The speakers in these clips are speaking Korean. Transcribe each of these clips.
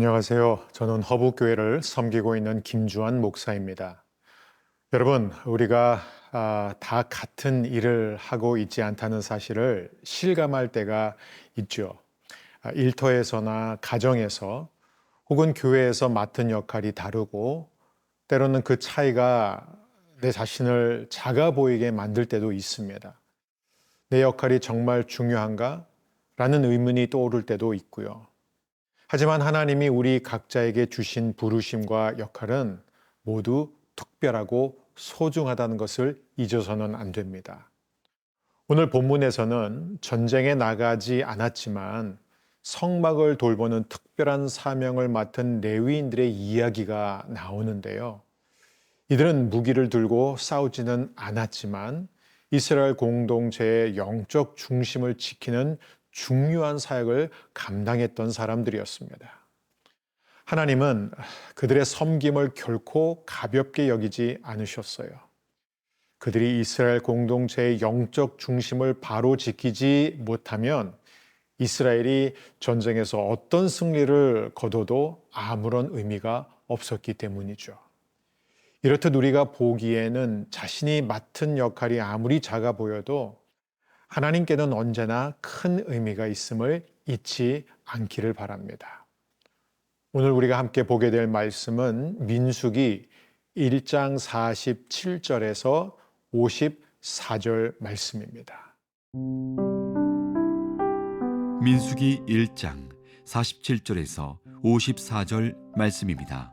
안녕하세요. 저는 허북교회를 섬기고 있는 김주환 목사입니다. 여러분, 우리가 아, 다 같은 일을 하고 있지 않다는 사실을 실감할 때가 있죠. 아, 일터에서나 가정에서 혹은 교회에서 맡은 역할이 다르고 때로는 그 차이가 내 자신을 작아 보이게 만들 때도 있습니다. 내 역할이 정말 중요한가? 라는 의문이 떠오를 때도 있고요. 하지만 하나님이 우리 각자에게 주신 부르심과 역할은 모두 특별하고 소중하다는 것을 잊어서는 안 됩니다. 오늘 본문에서는 전쟁에 나가지 않았지만 성막을 돌보는 특별한 사명을 맡은 레위인들의 이야기가 나오는데요. 이들은 무기를 들고 싸우지는 않았지만 이스라엘 공동체의 영적 중심을 지키는 중요한 사역을 감당했던 사람들이었습니다. 하나님은 그들의 섬김을 결코 가볍게 여기지 않으셨어요. 그들이 이스라엘 공동체의 영적 중심을 바로 지키지 못하면 이스라엘이 전쟁에서 어떤 승리를 거둬도 아무런 의미가 없었기 때문이죠. 이렇듯 우리가 보기에는 자신이 맡은 역할이 아무리 작아 보여도 하나님께는 언제나 큰 의미가 있음을 잊지 않기를 바랍니다. 오늘 우리가 함께 보게 될 말씀은 민수기 1장 47절에서 54절 말씀입니다. 민수기 1장 47절에서 54절 말씀입니다.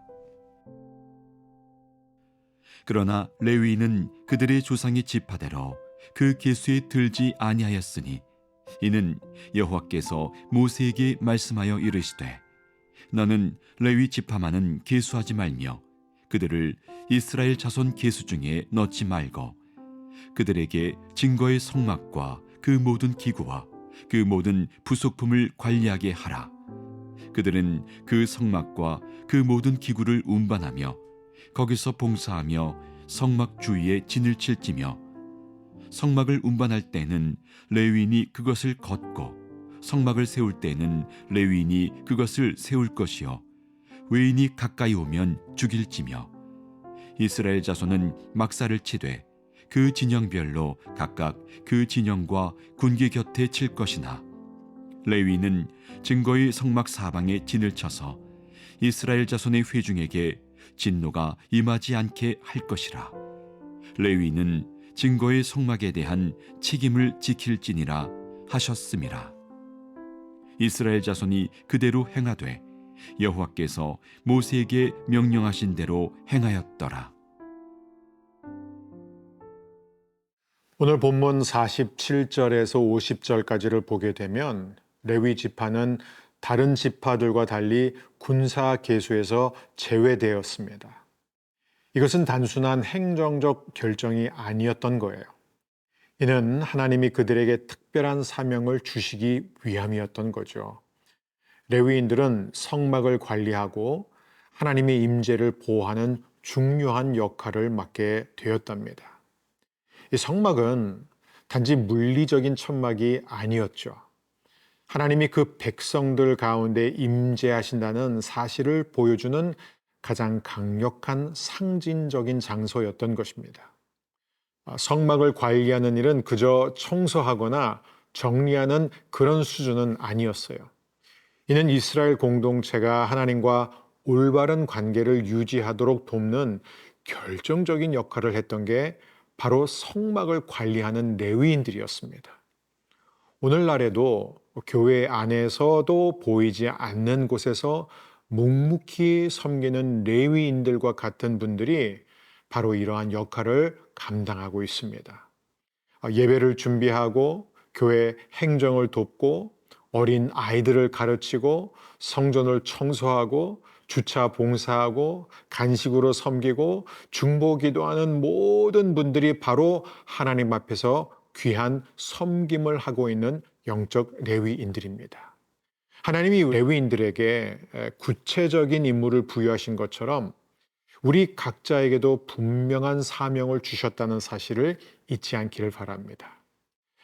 그러나 레위인은 그들의 조상의 지파대로 그 계수에 들지 아니하였으니 이는 여호와께서 모세에게 말씀하여 이르시되 너는 레위 지파만은 계수하지 말며 그들을 이스라엘 자손 계수 중에 넣지 말고 그들에게 증거의 성막과 그 모든 기구와 그 모든 부속품을 관리하게 하라. 그들은 그 성막과 그 모든 기구를 운반하며 거기서 봉사하며 성막 주위에 진을 칠지며 성막을 운반할 때는 레위인이 그것을 걷고 성막을 세울 때는 레위인이 그것을 세울 것이요. 외인이 가까이 오면 죽일지며 이스라엘 자손은 막사를 치되 그 진영별로 각각 그 진영과 군기 곁에 칠 것이나 레위는 증거의 성막 사방에 진을 쳐서 이스라엘 자손의 회중에게 진노가 임하지 않게 할 것이라. 레위는 증거의 성막에 대한 책임을 지킬지니라 하셨음이라 이스라엘 자손이 그대로 행하되 여호와께서 모세에게 명령하신 대로 행하였더라 오늘 본문 47절에서 50절까지를 보게 되면 레위 지파는 다른 지파들과 달리 군사 계수에서 제외되었습니다. 이것은 단순한 행정적 결정이 아니었던 거예요. 이는 하나님이 그들에게 특별한 사명을 주시기 위함이었던 거죠. 레위인들은 성막을 관리하고 하나님의 임재를 보호하는 중요한 역할을 맡게 되었답니다. 이 성막은 단지 물리적인 천막이 아니었죠. 하나님이 그 백성들 가운데 임재하신다는 사실을 보여주는 가장 강력한 상징적인 장소였던 것입니다. 아, 성막을 관리하는 일은 그저 청소하거나 정리하는 그런 수준은 아니었어요. 이는 이스라엘 공동체가 하나님과 올바른 관계를 유지하도록 돕는 결정적인 역할을 했던 게 바로 성막을 관리하는 레위인들이었습니다. 오늘날에도 교회 안에서도 보이지 않는 곳에서 묵묵히 섬기는 레위인들과 같은 분들이 바로 이러한 역할을 감당하고 있습니다. 아, 예배를 준비하고 교회 행정을 돕고 어린 아이들을 가르치고 성전을 청소하고 주차 봉사하고 간식으로 섬기고 중보 기도하는 모든 분들이 바로 하나님 앞에서 귀한 섬김을 하고 있는 영적 레위인들입니다. 하나님이 레위인들에게 구체적인 임무를 부여하신 것처럼 우리 각자에게도 분명한 사명을 주셨다는 사실을 잊지 않기를 바랍니다.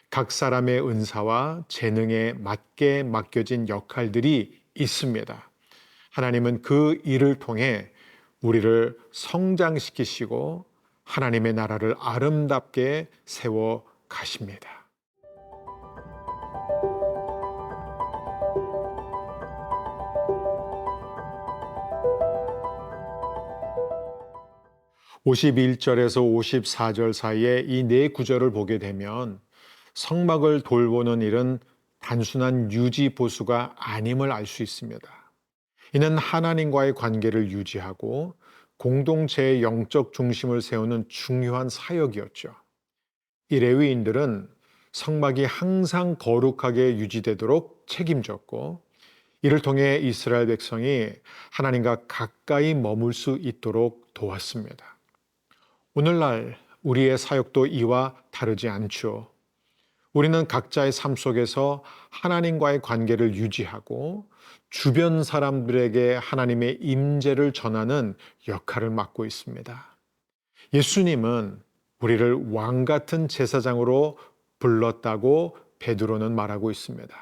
각 사람의 은사와 재능에 맞게 맡겨진 역할들이 있습니다. 하나님은 그 일을 통해 우리를 성장시키시고 하나님의 나라를 아름답게 세워 가십니다. (51절에서 54절) 사이에 이 네 구절을 보게 되면 성막을 돌보는 일은 단순한 유지 보수가 아님을 알 수 있습니다. 이는 하나님과의 관계를 유지하고 공동체의 영적 중심을 세우는 중요한 사역이었죠. 이 레위인들은 성막이 항상 거룩하게 유지되도록 책임졌고 이를 통해 이스라엘 백성이 하나님과 가까이 머물 수 있도록 도왔습니다. 오늘날 우리의 사역도 이와 다르지 않죠. 우리는 각자의 삶 속에서 하나님과의 관계를 유지하고 주변 사람들에게 하나님의 임재를 전하는 역할을 맡고 있습니다. 예수님은 우리를 왕 같은 제사장으로 불렀다고 베드로는 말하고 있습니다.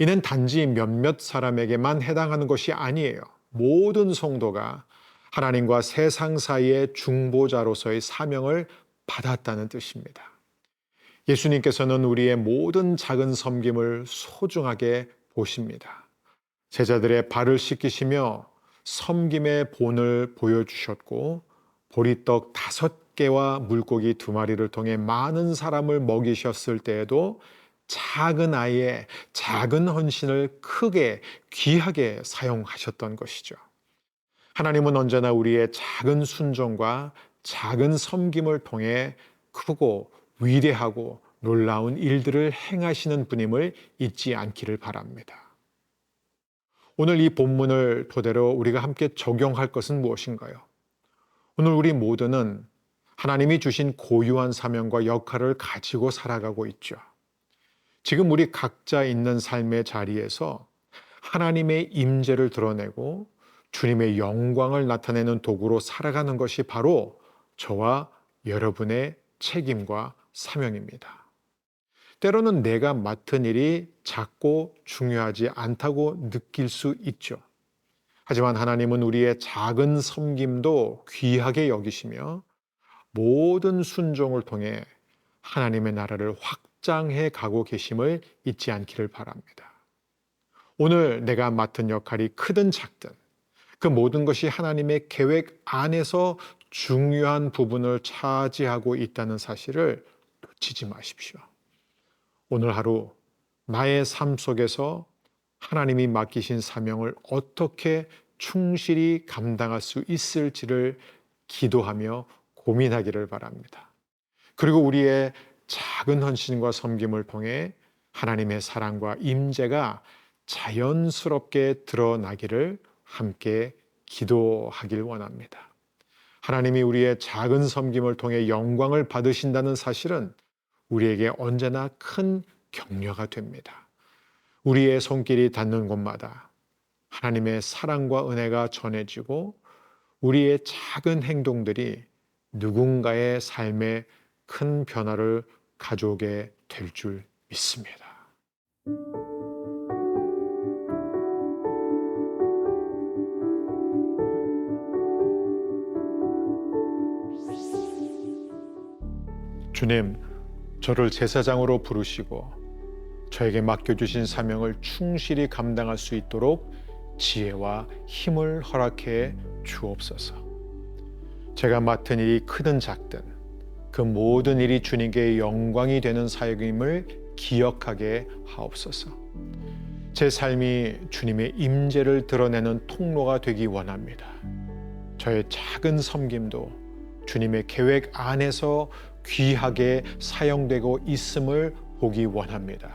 이는 단지 몇몇 사람에게만 해당하는 것이 아니에요. 모든 성도가 하나님과 세상 사이의 중보자로서의 사명을 받았다는 뜻입니다. 예수님께서는 우리의 모든 작은 섬김을 소중하게 보십니다. 제자들의 발을 씻기시며 섬김의 본을 보여주셨고 보리떡 다섯 개와 물고기 두 마리를 통해 많은 사람을 먹이셨을 때에도 작은 아이의 작은 헌신을 크게 귀하게 사용하셨던 것이죠. 하나님은 언제나 우리의 작은 순종과 작은 섬김을 통해 크고 위대하고 놀라운 일들을 행하시는 분임을 잊지 않기를 바랍니다. 오늘 이 본문을 토대로 우리가 함께 적용할 것은 무엇인가요? 오늘 우리 모두는 하나님이 주신 고유한 사명과 역할을 가지고 살아가고 있죠. 지금 우리 각자 있는 삶의 자리에서 하나님의 임재를 드러내고 주님의 영광을 나타내는 도구로 살아가는 것이 바로 저와 여러분의 책임과 사명입니다. 때로는 내가 맡은 일이 작고 중요하지 않다고 느낄 수 있죠. 하지만 하나님은 우리의 작은 섬김도 귀하게 여기시며 모든 순종을 통해 하나님의 나라를 확장해 가고 계심을 잊지 않기를 바랍니다. 오늘 내가 맡은 역할이 크든 작든 그 모든 것이 하나님의 계획 안에서 중요한 부분을 차지하고 있다는 사실을 놓치지 마십시오. 오늘 하루 나의 삶 속에서 하나님이 맡기신 사명을 어떻게 충실히 감당할 수 있을지를 기도하며 고민하기를 바랍니다. 그리고 우리의 작은 헌신과 섬김을 통해 하나님의 사랑과 임재가 자연스럽게 드러나기를 함께 기도하길 원합니다. 하나님이 우리의 작은 섬김을 통해 영광을 받으신다는 사실은 우리에게 언제나 큰 격려가 됩니다. 우리의 손길이 닿는 곳마다 하나님의 사랑과 은혜가 전해지고 우리의 작은 행동들이 누군가의 삶에 큰 변화를 가져오게 될 줄 믿습니다. 주님, 저를 제사장으로 부르시고 저에게 맡겨주신 사명을 충실히 감당할 수 있도록 지혜와 힘을 허락해 주옵소서. 제가 맡은 일이 크든 작든 그 모든 일이 주님께 영광이 되는 사역임을 기억하게 하옵소서. 제 삶이 주님의 임재를 드러내는 통로가 되기 원합니다. 저의 작은 섬김도 주님의 계획 안에서 귀하게 사용되고 있음을 보기 원합니다.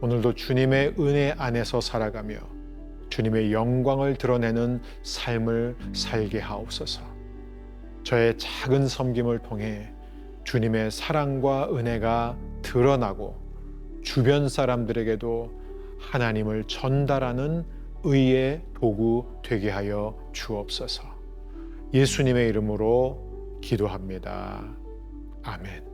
오늘도 주님의 은혜 안에서 살아가며 주님의 영광을 드러내는 삶을 살게 하옵소서. 저의 작은 섬김을 통해 주님의 사랑과 은혜가 드러나고 주변 사람들에게도 하나님을 전달하는 의의 도구 되게 하여 주옵소서. 예수님의 이름으로 기도합니다. 아멘.